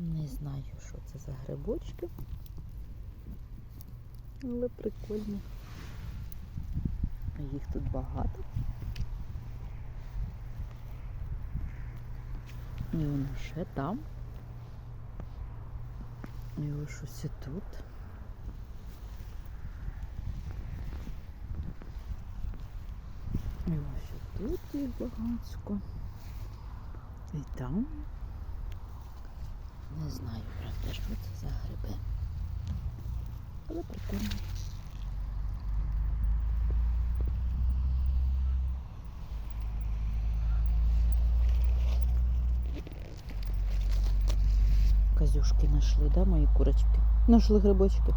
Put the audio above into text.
Не знаю, що це за грибочки. Але прикольні. Їх тут багато. І воно ще там. І ось ось і тут. І ось тут їх багатсько. І там. Не знаю, правда, що це за гриби. Але прикольно. Козюшки знайшли, да, мої курочки? Нашли грибочки.